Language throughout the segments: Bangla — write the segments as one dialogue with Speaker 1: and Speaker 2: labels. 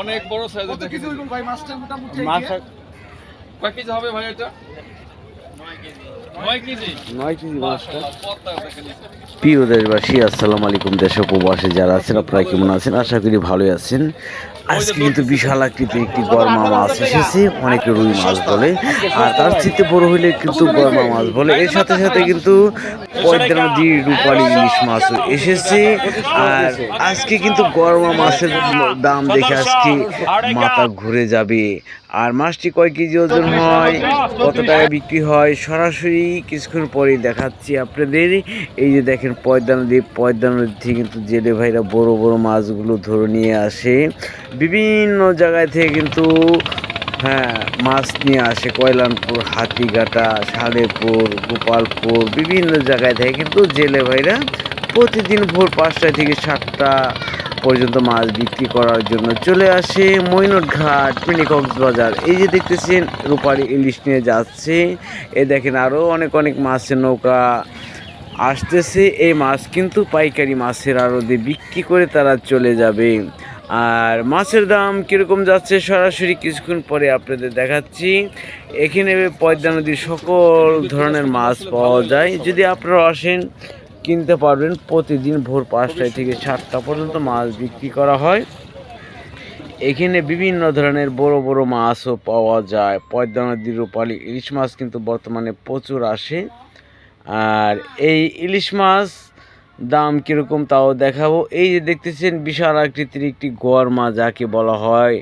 Speaker 1: অনেক বড় সাইজের
Speaker 2: কত কেজি হইব ভাই? মাছটা মোটামুটি
Speaker 3: মাছ
Speaker 1: কয় কেজি হবে ভাই এটা?
Speaker 4: প্রিয় দেশবাসী, আসসালামু আলাইকুম দেশ ও প্রবাসে যারা আছেন, আপনারা কেমন আছেন? আশা করি ভালোই আছেন। আজকে কিন্তু বিশাল আকৃতির একটি গরমা মাছ এসেছে, অনেকে রুই মাছ বলে, আর তার চিত্তে বড় হইলে কিন্তু গরমা মাছ বলে। এর সাথে সাথে কিন্তু পদ্মা নদীর রূপালী ইলিশ মাছও এসেছে, আর আজকে কিন্তু গরমা মাছের দাম দেখে আজকে মাথা ঘুরে যাবে। আর মাছটি কয় কেজি ওজন হয়, কত টাকা বিক্রি হয় সরাসরি কিছুক্ষণ পরেই দেখাচ্ছি আপনাদের। এই যে দেখেন, পয়দা নদী পয়দা নদী থেকে কিন্তু জেলে ভাইরা বড় বড় মাছগুলো ধরে নিয়ে আসে। বিভিন্ন জায়গায় থেকে কিন্তু হ্যাঁ মাছ নিয়ে আসে। কয়লানপুর, হাতিঘাটা সালেপুর গোপালপুর, বিভিন্ন জায়গায় থেকে কিন্তু জেলে ভাইরা প্রতিদিন ভোর পাঁচটা থেকে সাতটা পর্যন্ত মাছ বিক্রি করার জন্য চলে আসে মৈনট ঘাট মিনি কক্সবাজার এই যে দেখতেছেন, রূপালী ইলিশ নিয়ে যাচ্ছে। এ দেখেন আরও অনেক অনেক মাছের নৌকা আসতেছে। এই মাছ কিন্তু পাইকারি মাছের আড়তে বিক্রি করে তারা চলে যাবে। আর মাছের দাম কীরকম যাচ্ছে সরাসরি কিছুক্ষণ পরে আপনাদের দেখাচ্ছি। এখানে পদ্মা নদীর সকল ধরনের মাছ পাওয়া যায়। যদি আপনারা আসেন কিনতে পারবেন প্রতিদিন ভোর পাঁচটায় থেকে সাতটা পর্যন্ত মাছ বিক্রি করা হয়। এখানে বিভিন্ন ধরনের বড় বড় মাছও পাওয়া যায়। পদ্মা নদীর রূপালী ইলিশ মাছ কিন্তু বর্তমানে প্রচুর আসে। আর এই ইলিশ মাছ দাম কীরকম তাও দেখাবো। এই যে দেখতেছেন, বিশাল আকৃতির একটি গরমা যাকে বলা হয়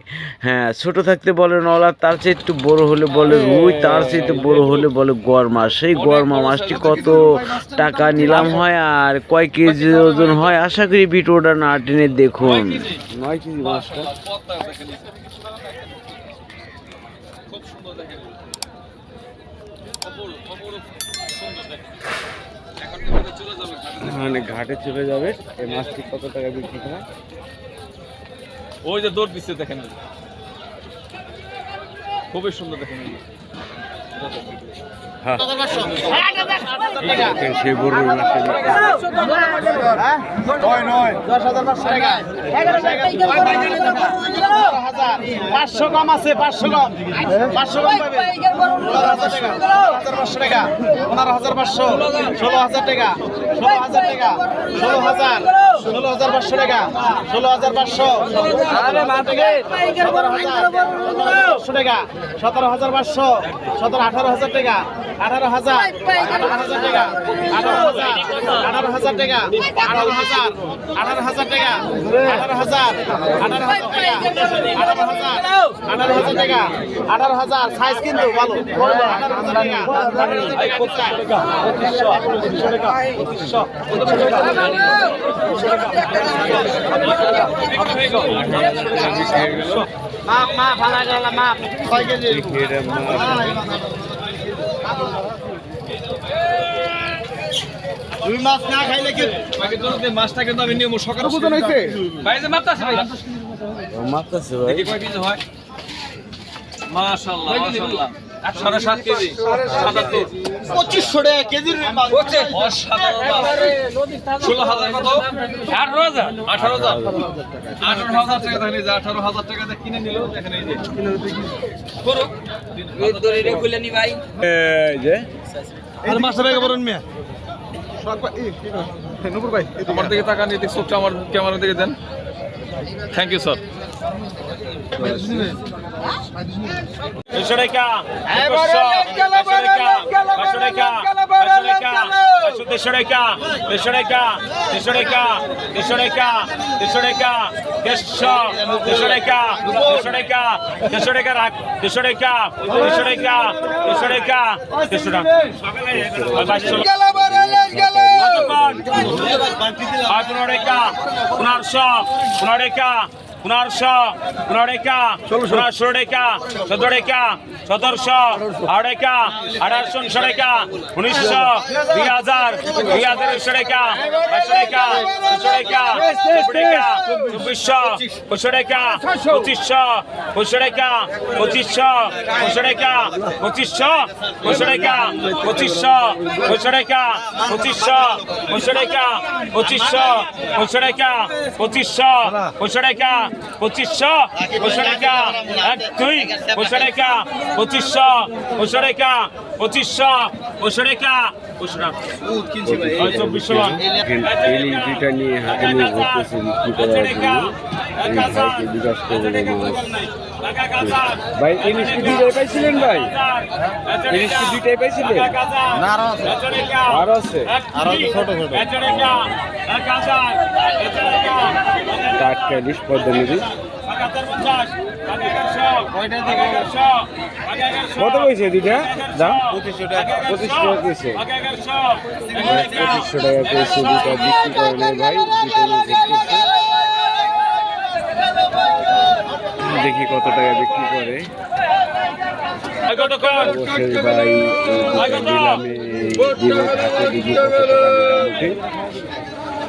Speaker 4: হ্যাঁ ছোট থাকতে বলে নলা, তার চেয়ে একটু বড় হলে বলে রুই, তার চেয়ে একটু বড় হলে বলে গরমা সেই গরমা মাছটি কত টাকা নিলাম হয় আর কয় কেজি ওজন হয়, আশা করি ভিডিওটা না টেনে দেখুন।
Speaker 3: মাছটা।
Speaker 1: খুব সুন্দর অপরূপ, অপরূপ সুন্দর দেখেন। এখন এবারে চলে যাবে ঘাটে।
Speaker 3: মানে ঘাটে চলে যাবে, এই মাছটি কত টাকা বিক্রি করা
Speaker 1: ওই যে দৌড় দিচ্ছে দেখেন খুবই সুন্দর দেখেন।
Speaker 3: হ্যাঁ। সেই
Speaker 2: হাজার পাঁচশো কম আছে পাঁচশো কম পাঁচশো কম পাঁচশো টাকা। পনেরো হাজার পাঁচশো। ষোলো হাজার টাকা। ষোলো হাজার টাকা। ষোলো হাজার। ষোলো হাজার পাঁচশো টাকা। ষোলো হাজার পাঁচশো। সতেরো হাজার পাঁচশো টাকা। সতেরো হাজার পাঁচশো। সতেরো আঠারো হাজার টাকা, আঠারো হাজার আঠারো হাজার টাকা, আঠারো হাজার টাকা, আঠারো হাজার আঠারো হাজার টাকা, আঠারো হাজার আঠারো হাজার আঠারো হাজার আঠারো হাজার টাকা, আঠারো হাজার সাইজ কিন্তু ভালো। আঠারো হাজার টাকা, আঠারো হাজার টাকা মাপ মাপ, ভালো গেল মাপ। ছয় কেজি। দুই মাছ না খাইলে কি
Speaker 1: বাকি তো মাছটা কিন্তু আমি নিয়ম সকাল
Speaker 2: ওজন হয়েছে
Speaker 1: ভাই যে মাপটা আছে ভাই।
Speaker 3: মাছ আছে ভাই।
Speaker 1: দেখি কয় কেজি হয়। মাশাআল্লাহ মাশাআল্লাহ। কেজি সাত কেজি। সাতাত্তর।
Speaker 2: পঁচিশশো টাকা কেজির
Speaker 1: ষোলো হাজার কত আঠারো হাজার আঠারো হাজার আঠারো হাজার টাকা দেখেন এই যে আঠারো হাজার টাকা কিনে নিল দেখেন এই যে করুক
Speaker 3: এই যে।
Speaker 2: আর মাছটা ব্যাগে বলুন মিয়া নুপুর ভাই
Speaker 1: আমার দিকে তাকান এই দিকে চোখটা আমার ক্যামেরার দিকে দেন। থ্যাংক ইউ স্যার
Speaker 5: দেড়শো টাকা দেড়শো টাকা দেড়শো টাকা দেড়শো টাকা দেড়শো টাকা দেড়শো টাকা দেড়শো দেড়শো টাকা দেড়শো টাকা দেড়শো টাকা রাখ দেড়শো টাকা দেড়শো টাকা দেড়শো টাকা দেড়শো টাকা বাইশশো কতক্ষণ? আর পনেরো টাকা পনেরোশো পনেরো টাকা
Speaker 2: পনেরোশো পনেরো টাকা পনেরো ষোলো টাকা চোদ্দ টাকা সতেরোশো আড়াই টাকা আঠারোশো উনিশশো টাকা উনিশশো দুই হাজার দুই হাজার একশো টাকা একশো টাকা দুশো টাকা টাকা চব্বিশশো পঁচিশশো টাকা পঁচিশশো পঁচিশশো টাকা পঁচিশশো পঁচিশশো টাকা পঁচিশশো পঁচিশশো টাকা পঁচিশশো পঁচিশশো টাকা পঁচিশশো পঁচিশশো টাকা পঁচিশশো পঁচিশশো টাকা পঁচিশশো পঁচিশশো টাকা পঁচিশশো পঁচিশশো টাকা। এক দুই পঁচিশশো টাকা পঁচিশশো পঁচিশশো টাকা পঁচিশশো পঁচিশশো টাকা। পঁচিশশো টাকা। চব্বিশশো
Speaker 4: এই দুইটা নিয়ে হাতে নিয়ে ঘুরতেছে বিক্রি করার জন্য। এই ভাইকে বিকাশ করবে ভাই ইলিশ কি দুইটাই পাইছিলেন ভাই? ইলিশ কি দুইটাই পাইছিলেন?
Speaker 2: না
Speaker 4: আরও আছে।
Speaker 2: আরও ছোট ছোট।
Speaker 4: টাটকা ইলিশ কত পয়সা দুইটা? দাম? পঁচিশশো টাকা পঁচিশশো টাকা কইছে পঁচিশশো টাকা কইছে নেই ভাই দেখি কত টাকা বিক্রি করে। দেখি কত টাকা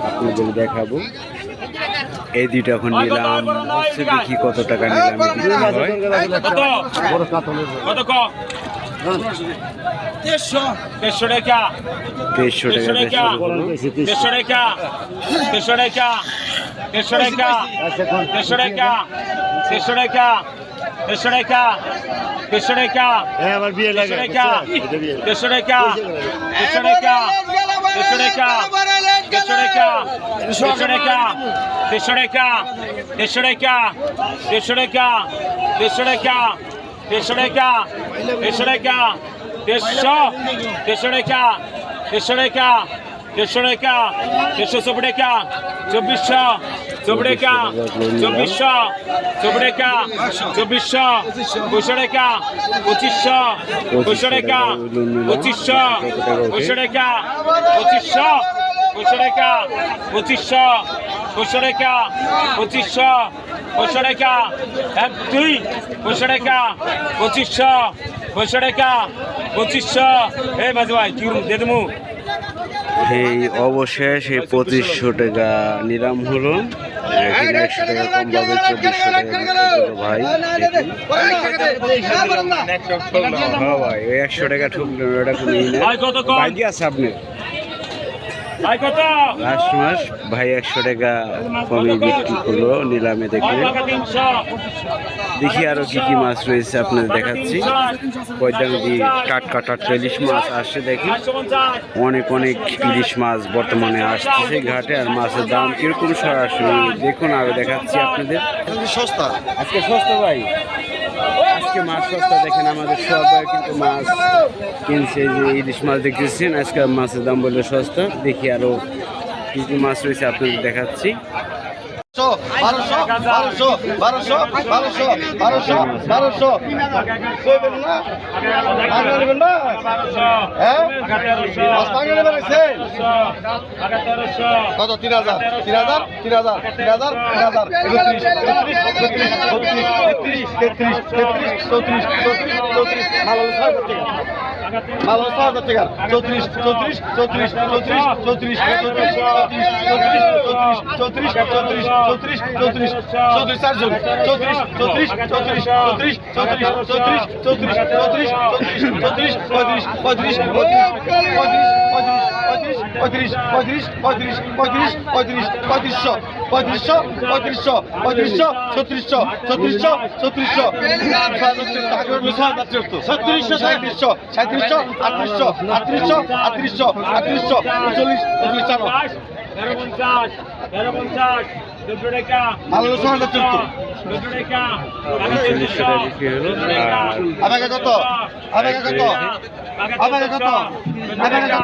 Speaker 4: আপনাদের দেখাবো। এই দুইটা এখন নিলাম হচ্ছে দেখি কত টাকা নিলামে হয়
Speaker 2: দেড়শো টাকা
Speaker 4: দেড়শো টাকা দেড়শো টাকা
Speaker 2: দেড়শো টাকা দেড়শো টাকা দেড়শো টাকা দেড়শো টাকা দেড়শো টাকা দেড়শো টাকা দেড়শো টাকা দেড়শো টাকা দেড়শো টাকা দেড়শো টাকা দেড়শো টাকা দেড়শো টাকা দেড়শো টাকা দেড়শো টাকা দেড়শো টাকা দেড়শো টাকা দেড়শো টাকা দেড়শো দেড়শো টাকা দেড়শো টাকা দেড়শো টাকা দেড়শো চব্বিশ টাকা চব্বিশশো চব্বিশ টাকা চব্বিশশো চব্বিশশো টাকা পঁচিশশো পঁচিশশো পঁচিশশো পঁচিশশো টাকা পঁচিশশো পঁচিশশো টাকা পঁচিশশো পঁচিশশো টাকা এক দুই পঁচিশশো টাকা পঁচিশশো পঁচিশশো টাকা পঁচিশশো। এই মাঝে ভাই কি দিয়ে দেবো।
Speaker 4: এই অবশেষ এই পঁচিশশো টাকা নিলাম হলো। এখানে একশো টাকা কম পাবে চব্বিশশো টাকা ভাই। হ্যাঁ ভাই ওই একশো টাকা ঠুকলেন ওটা কোনো আছে লাস্ট মাস ভাই একশো টাকা কমে বিক্রি করল নিলামে
Speaker 2: তিনশো
Speaker 4: দেখি আরও কি কি মাছ রয়েছে আপনাদের দেখাচ্ছি। নদী টাটকা টাটকা ইলিশ মাছ আসছে দেখি। অনেক অনেক ইলিশ মাছ বর্তমানে আসছে ঘাটে আর মাছের দাম কীরকম সরাসরি দেখুন আরও দেখাচ্ছি আপনাদের।
Speaker 5: সস্তা।
Speaker 4: আজকে সস্তা ভাই। আজকে মাছ সস্তা দেখেন আমাদের সবাই কিন্তু মাছ কিনছে যে ইলিশ মাছ দেখতেছেন, আজকে মাছের দাম বললে সস্তা। দেখি আরও কিছু মাছ রয়েছে আপনাদের দেখাচ্ছি।
Speaker 5: বারোশো বারোশো বারোশো বারোশো বারোশো বারোশো কইবেন না আগে নেবেন না হ্যাঁ ভাঙে নেবেন। কত তিন হাজার তিন হাজার তিন হাজার তিন হাজার তিন হাজার একত্রিশ একত্রিশ একত্রিশ তেত্রিশ তেত্রিশ চৌত্রিশ চৌত্রিশ চৌত্রিশ মাল হলো ছয় হাজার টাকা মাল হলো ছয় হাজার টাকা চৌত্রিশ চৌত্রিশ চৌত্রিশ চৌত্রিশ চৌত্রিশ চৌত্রিশ চৌত্রিশ চৌত্রিশ চৌত্রিশ চৌত্রিশ চৌত্রিশ চৌত্রিশ চারজন চৌত্রিশ চৌত্রিশ চৌত্রিশ চৌত্রিশ চৌত্রিশ চৌত্রিশ চৌত্রিশ চৌত্রিশ চৌত্রিশ পঁয়ত্রিশ পঁয়ত্রিশ পঁয়ত্রিশ পঁয়ত্রিশ পঁয়ত্রিশ পঁয়ত্রিশ পঁয়ত্রিশ পঁয়ত্রিশ পঁয়ত্রিশশো পঁয়ত্রিশশো পঁয়ত্রিশশো পঁয়ত্রিশশো ছত্রিশশো ছত্রিশশো ছত্রিশশো। ছত্রিশশো সাঁত্রিশশো সাঁত্রিশশো আটত্রিশশো আটত্রিশশো আটত্রিশশো আটত্রিশশো উনচল্লিশ উনচল্লিশ
Speaker 2: তেরো পঞ্চাশ তেরো পঞ্চাশ চোদ্দ টাকা
Speaker 5: চোদ্দ
Speaker 2: টাকা
Speaker 5: আপনাকে কত? আপনাকে কত? আপনাকে কত? আপনাকে কত?